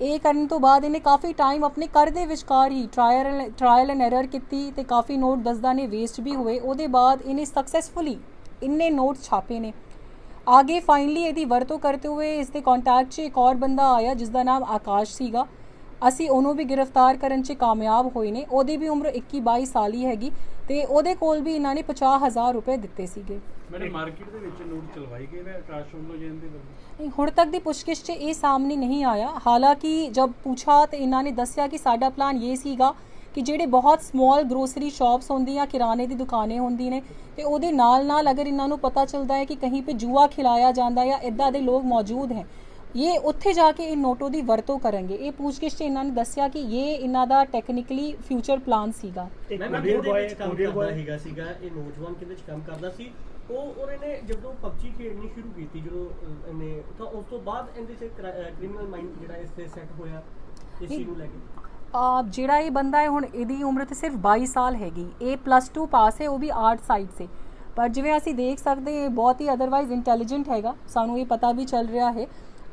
ਇਹ ਕਰਨ ਤੋਂ ਬਾਅਦ ਇਹਨੇ ਕਾਫੀ ਟਾਈਮ ਆਪਣੇ ਕਰ ਦੇ ਵਿਚਕਾਰ ਹੀ ਟ੍ਰਾਇਲ ਟ੍ਰਾਇਲ ਐਂਡ ਐਰਰ ਕੀਤੀ ਤੇ ਕਾਫੀ ਨੋਟ ਦਸਦਾ ਨੇ ਵੇਸਟ ਵੀ ਹੋਏ। ਉਹਦੇ ਬਾਅਦ ਇਹਨੇ ਸਕਸੈਸਫੁਲੀ ਇੰਨੇ ਨੋਟ ਛਾਪੇ ਨੇ। ਆਗੇ ਫਾਈਨਲੀ ਇਹਦੀ ਵਰਤੋਂ ਕਰਤੇ ਹੋਏ ਇਸ ਦੇ ਕੰਟੈਕਟ 'ਚ ਇੱਕ ਹੋਰ ਬੰਦਾ ਆਇਆ ਜਿਸ ਦਾ ਨਾਮ ਆਕਾਸ਼ ਸੀਗਾ। ਅਸੀਂ ਉਹਨੂੰ ਵੀ ਗ੍ਰਿਫਤਾਰ ਕਰਨ 'ਚ ਕਾਮਯਾਬ ਹੋਏ ਨੇ। ਉਹਦੀ ਵੀ ਉਮਰ 21 22 ਸਾਲ ਹੀ ਹੈਗੀ ਤੇ ਉਹਦੇ ਕੋਲ ਵੀ ਇਹਨਾਂ ਨੇ 50000 ਰੁਪਏ ਦਿੱਤੇ ਸੀਗੇ। ਮੈਡਮ ਮਾਰਕੀਟ ਦੇ ਵਿੱਚ ਨੋਟ ਚਲਵਾਈ ਗਏ ਨੇ ਆਕਾਸ਼ ਵੱਲੋਂ ਜੈਨ ਦੇ ਵੱਲੋਂ ਨਹੀਂ ਹੁਣ ਤੱਕ ਦੀ ਪੁੱਛਗਿੱਛ 'ਚ ਇਹ ਸਾਹਮਣੇ ਨਹੀਂ ਆਇਆ। ਹਾਲਾਂਕਿ ਜਦ ਪੁੱਛਾ ਤੇ ਇਹਨਾਂ ਨੇ ਦੱਸਿਆ ਕਿ ਸਾਡਾ ਪਲਾਨ ਇਹ ਸੀਗਾ ਕਿ ਜਿਹੜੇ ਬਹੁਤ ਸਮਾਲ ਗਰੋਸਰੀ ਸ਼ਾਪਸ ਹੁੰਦੀਆਂ ਕਿਰਾਣੇ ਦੀ ਦੁਕਾਨੇ ਹੁੰਦੀ ਨੇ ਤੇ ਉਹਦੇ ਨਾਲ ਨਾਲ ਅਗਰ ਇਹਨਾਂ ਨੂੰ ਪਤਾ ਚੱਲਦਾ ਹੈ ਕਿ ਕਹੀਂ ਪੇ ਜੂਆ ਖਿਲਾਇਆ ਜਾਂਦਾ ਜਾਂ ਇਦਾਂ ਦੇ ਲੋਕ ਮੌਜੂਦ ਹੈ ਇਹ ਉੱਥੇ ਜਾ ਕੇ ਇਹ ਨੋਟੋ ਦੀ ਵਰਤੋਂ ਕਰਨਗੇ। ਇਹ ਪੁੱਛਗਿੱਛ 'ਚ ਇਹਨਾਂ ਨੇ ਦੱਸਿਆ ਕਿ ਇਹ ਇਹਨਾਂ ਦਾ ਟੈਕਨੀਕਲੀ ਫਿਊਚਰ ਪਲਾਨ ਸੀਗਾ। ਇੱਕ ਮੈਂ ਕੋਰੀਅਰ ਉਹਦੇ ਬॉय ਵਿੱਚ ਕੰਮ ਕੋਰੀਅਰ ਕਰਦਾ ਬॉय ਹੈਗਾ ਸੀਗਾ ਇਹ ਨੌਜਵਾਨ ਕਿਹਦੇ ਚ ਕੰਮ ਕਰਦਾ ਸੀ? ਉਹ ਉਹਨੇ ਨੇ ਜਦੋਂ ਪਬਜੀ ਖੇਡਣੀ ਸ਼ੁਰੂ ਕੀਤੀ ਜਦੋਂ ਅਹ, ਇਹਨੇ ਤਾਂ ਉਸ ਤੋਂ ਬਾਅਦ ਇਹਦੇ ਚ ਕ੍ਰਿਮੀਨਲ ਮਾਈਂਡ ਜਿਹੜਾ ਇਸ ਤੇ ਸੈੱਟ ਹੋਇਆ ਇਸ ਚੀਜ਼ ਨੂੰ ਲੈ ਕੇ। ਆ ਜਿਹੜਾ ਇਹ ਬੰਦਾ ਹੈ ਹੁਣ ਇਹਦੀ ਉਮਰ ਤੇ ਸਿਰਫ 22 ਸਾਲ ਹੈਗੀ। ਇਹ ਪਲੱਸ 2 ਪਾਸ ਹੈ ਉਹ ਵੀ ਆਰਟ ਸਾਈਡ ਸੇ ਪਰ ਜਿਵੇਂ ਅਸੀਂ ਦੇਖ ਸਕਦੇ ਹਾਂ ਇਹ ਬਹੁਤ ਹੀ ਅਦਰਵਾਈਜ਼ ਇੰਟੈਲੀਜੈਂਟ ਹੈਗਾ। ਸਾਨੂੰ ਇਹ ਪਤਾ ਵੀ ਚੱਲ ਰਿਹਾ ਹੈ।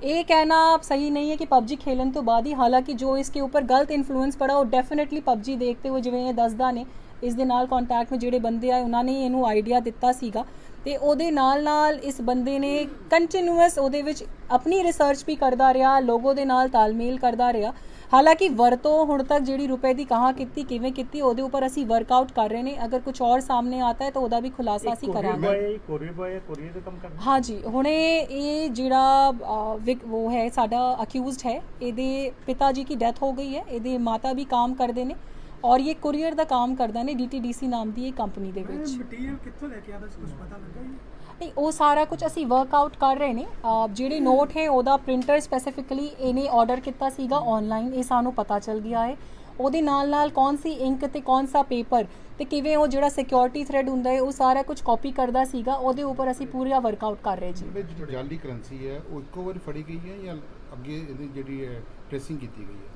ਇਹ ਕਹਿਣਾ ਸਹੀ ਨਹੀਂ ਹੈ ਕਿ ਪਬਜੀ ਖੇਲਣ ਤੋਂ ਬਾਅਦ ਹੀ ਹਾਲਾਂਕਿ ਜੋ ਇਸਕੇ ਉੱਪਰ ਗਲਤ ਇਨਫਲੂਐਂਸ ਪੜਾ ਉਹ ਡੈਫੀਨਿਟਲੀ ਪਬਜੀ ਦੇਖਦੇ ਹੋਏ ਜਿਵੇਂ ਇਹ ਦੱਸਦਾ ਨੇ ਇਸ ਦੇ ਨਾਲ ਕੰਟੈਕਟ ਵਿੱਚ ਜਿਹੜੇ ਬੰਦੇ ਆਏ ਉਹਨਾਂ ਨੇ ਇਹਨੂੰ ਆਈਡੀਆ ਦਿੱਤਾ ਸੀਗਾ ਤੇ ਉਹਦੇ ਨਾਲ ਨਾਲ ਇਸ ਬੰਦੇ ਨੇ ਕੰਟੀਨਿਊਸ ਉਹਦੇ ਵਿੱਚ ਆਪਣੀ ਰਿਸਰਚ ਵੀ ਕਰਦਾ ਰਿਹਾ ਲੋਗੋ ਦੇ ਨਾਲ ਤਾਲਮੇਲ ਕਰਦਾ ਰਿਹਾ ਹਾਲਾਂਕਿ ਵਰਤੋਂ ਹੁਣ ਤੱਕ ਜਿਹੜੀ ਰੁਪਏ ਦੀ ਕਹਾਂ ਕੀਤੀ ਕਿਵੇਂ ਕੀਤੀ ਉਹਦੇ ਉੱਪਰ ਅਸੀਂ ਵਰਕਆਊਟ ਕਰ ਰਹੇ ਨੇ। ਅਗਰ ਕੁਝ ਹੋਰ ਸਾਹਮਣੇ ਆਤਾ ਹੈ ਤਾਂ ਉਹਦਾ ਵੀ ਖੁਲਾਸਾ ਅਸੀਂ ਕਰਾਂਗੇ। ਕੋਰੀਅਰ ਬॉय ਕੋਰੀਅਰ ਦਾ ਕੰਮ ਕਰਦਾ? ਹਾਂਜੀ ਹੁਣੇ ਇਹ ਜਿਹੜਾ ਉਹ ਹੈ ਸਾਡਾ ਅਕਿਊਜ਼ਡ ਹੈ। ਇਹਦੇ ਪਿਤਾ ਜੀ ਦੀ ਡੈਥ ਹੋ ਗਈ ਹੈ। ਇਹਦੇ ਮਾਤਾ ਵੀ ਕੰਮ ਕਰਦੇ ਨੇ। ਔਰ ਇਹ ਕੁਰੀਅਰ ਦਾ ਕੰਮ ਕਰਦਾ ਨੇ DTDC ਨਾਮ ਦੀ ਇਹ ਕੰਪਨੀ ਦੇ ਵਿੱਚ। ਮਟੀਰੀਅਲ ਕਿੱਥੋਂ ਲੈ ਕੇ ਆਦਾ ਸੀ? ਕੁਝ ਪਤਾ ਲੱਗਾ ਜੀ? ਨਹੀਂ ਉਹ ਸਾਰਾ ਕੁਝ ਅਸੀਂ ਵਰਕਆਊਟ ਕਰ ਰਹੇ ਨੇ। ਜਿਹੜੇ ਨੋਟ ਹੈ ਉਹਦਾ ਪ੍ਰਿੰਟਰ ਸਪੈਸੀਫਿਕਲੀ ਇਹਨੇ ਆਰਡਰ ਕੀਤਾ ਸੀਗਾ ਆਨਲਾਈਨ ਇਹ ਸਾਨੂੰ ਪਤਾ ਚੱਲ ਗਿਆ ਹੈ। ਉਹਦੇ ਨਾਲ ਨਾਲ ਕੌਣ ਸੀ ਇੰਕ ਤੇ ਕੌਣ ਸਾ ਪੇਪਰ ਤੇ ਕਿਵੇਂ ਉਹ ਜਿਹੜਾ ਸਿਕਿਉਰਿਟੀ ਥ੍ਰੈਡ ਹੁੰਦਾ ਹੈ ਉਹ ਸਾਰਾ ਕੁਝ ਕਾਪੀ ਕਰਦਾ ਸੀਗਾ। ਉਹਦੇ ਉੱਪਰ ਅਸੀਂ ਪੂਰਾ ਵਰਕਆਊਟ ਕਰ ਰਹੇ ਜੀ। ਜਿਹੜੀ ਜਾਲੀ ਕਰੰਸੀ ਹੈ ਉਹ ਇੱਕੋ ਵਾਰੀ ਫੜੀ ਗਈ ਹੈ ਜਾਂ ਅੱਗੇ ਇਹਦੀ ਜਿਹੜੀ ਹੈ ਟ੍ਰੇਸਿੰਗ ਕੀਤੀ ਗਈ ਹੈ?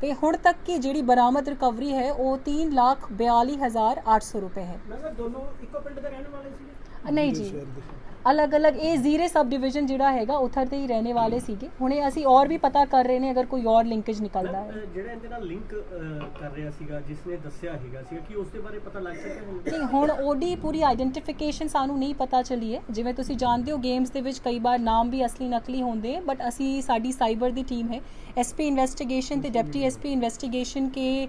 ਤੇ ਹੁਣ ਤੱਕ ਕੀ ਜਿਹੜੀ ਬਰਾਮਦ ਰਿਕਵਰੀ ਹੈ ਉਹ 3 ਲੱਖ 42800 ਰੁਪਏ ਹੈ। ਮੈਂ ਕਿਹਾ ਦੋਨੋਂ ਇੱਕੋ ਪਿੰਡ ਦੇ ਰਹਿਣ ਵਾਲੇ ਸੀ ਨਹੀਂ ਜੀ ਅਲੱਗ-ਅਲੱਗ ਇਹ ਜ਼ੀਰੇ ਸਬ ਡਿਵੀਜ਼ਨ ਜਿਹੜਾ ਹੈਗਾ ਉਥਰ ਤੇ ਹੀ ਰਹਿਣੇ ਵਾਲੇ ਸੀਗੇ। ਹੁਣੇ ਅਸੀਂ ਔਰ ਵੀ ਪਤਾ ਕਰ ਰਹੇ ਨੇ ਅਗਰ ਕੋਈ ਔਰ ਲਿੰਕੇਜ ਨਿਕਲਦਾ ਹੈ। ਜਿਹੜਾ ਇਹਦੇ ਨਾਲ ਲਿੰਕ ਕਰ ਰਿਹਾ ਸੀਗਾ ਜਿਸ ਨੇ ਦੱਸਿਆ ਹੈਗਾ ਸੀਗਾ ਕਿ ਉਸ ਦੇ ਬਾਰੇ ਪਤਾ ਲੱਗ ਸਕਿਆ ਹੁਣ ਨਹੀਂ ਹੁਣ ਉਹਦੀ ਪੂਰੀ ਆਇਡੈਂਟੀਫਿਕੇਸ਼ਨ ਸਾਨੂੰ ਨਹੀਂ ਪਤਾ ਚੱਲੀ ਹੈ ਜਿਵੇਂ ਤੁਸੀਂ ਜਾਣਦੇ ਹੋ ਗੇਮਸ ਦੇ ਵਿੱਚ ਕਈ ਵਾਰ ਨਾਮ ਵੀ ਅਸਲੀ ਨਕਲੀ ਹੁੰਦੇ ਬਟ ਅਸੀਂ ਸਾਡੀ ਸਾਈਬਰ ਦੀ ਟੀਮ ਹੈ। ਐਸਪੀ ਇਨਵੈਸਟੀਗੇਸ਼ਨ ਤੇ ਡਿਪਟੀ ਐਸਪੀ ਇਨਵੈਸਟੀਗੇਸ਼ਨ ਕੇ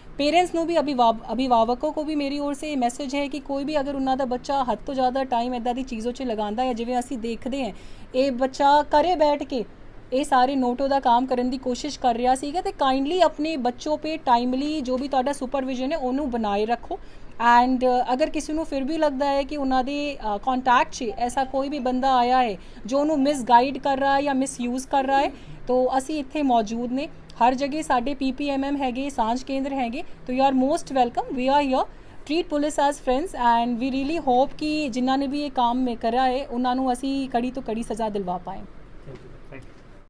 ਪੇਰੈਂਟਸ ਨੂੰ ਵੀ ਅਭਿਵਾਵਕੋ ਕੋ ਵੀ ਮੇਰੀ ਔਰ ਸੇ ਇਹ ਮੈਸੇਜ ਹੈ ਕਿ ਕੋਈ ਵੀ ਅਗਰ ਉਹਨਾਂ ਦਾ ਬੱਚਾ ਹੱਦ ਤੋਂ ਜ਼ਿਆਦਾ ਟਾਈਮ ਇਦਾਂ ਦੀ ਚੀਜ਼ੋਂ 'ਚ ਲਗਾਉਂਦਾ ਹੈ, ਜਿਵੇਂ ਅਸੀਂ ਦੇਖਦੇ ਹਾਂ, ਇਹ ਬੱਚਾ ਕਰੇ ਬੈਠ ਕੇ ਇਹ ਸਾਰੇ ਨੋਟੋ ਦਾ ਕੰਮ ਕਰਨ ਦੀ ਕੋਸ਼ਿਸ਼ ਕਰ ਰਿਹਾ ਸੀਗਾ ਤੇ ਕਾਈਂਡਲੀ ਆਪਣੇ ਬੱਚੋ ਪੇ ਟਾਈਮਲੀ ਜੋ ਵੀ ਤੁਹਾਡਾ ਸੁਪਰਵਿਜ਼ਨ ਹੈ, ਉਹਨੂੰ ਬਣਾਏ ਰੱਖੋ। ਐਂਡ ਅਗਰ ਕਿਸੇ ਨੂੰ ਫਿਰ ਵੀ ਲੱਗਦਾ ਹੈ ਕਿ ਉਹਨਾਂ ਦੇ ਕੰਟੈਕਟ 'ਚ ਐਸਾ ਕੋਈ ਵੀ ਬੰਦਾ ਆਇਆ ਹੈ, ਜੋ ਉਹਨੂੰ ਮਿਸਗਾਈਡ ਕਰ ਰਿਹਾ ਹੈ ਜਾਂ ਮਿਸਯੂਜ਼ ਕਰ ਰਿਹਾ ਹੈ, ਤੋ ਅਸੀਂ ਇੱਥੇ ਮੌਜੂਦ ਨੇ। ਹਰ ਜਗ੍ਹਾ ਸਾਡੇ ਪੀਪੀਐਮਐਮ ਹੈਗੇ, ਸਾਂਝ ਕੇਂਦਰ ਹੈਗੇ, ਤੋ you are most welcome we are here treat police as friends and we really hope ਕਿ ਜਿਨ੍ਹਾਂ ਨੇ ਵੀ ਇਹ ਕੰਮ ਕਰਿਆ ਹੈ, ਉਹਨਾਂ ਨੂੰ ਅਸੀਂ ਕੜੀ ਤੋਂ ਕੜੀ ਸਜ਼ਾ ਦਿਲਵਾ ਪਾਏ।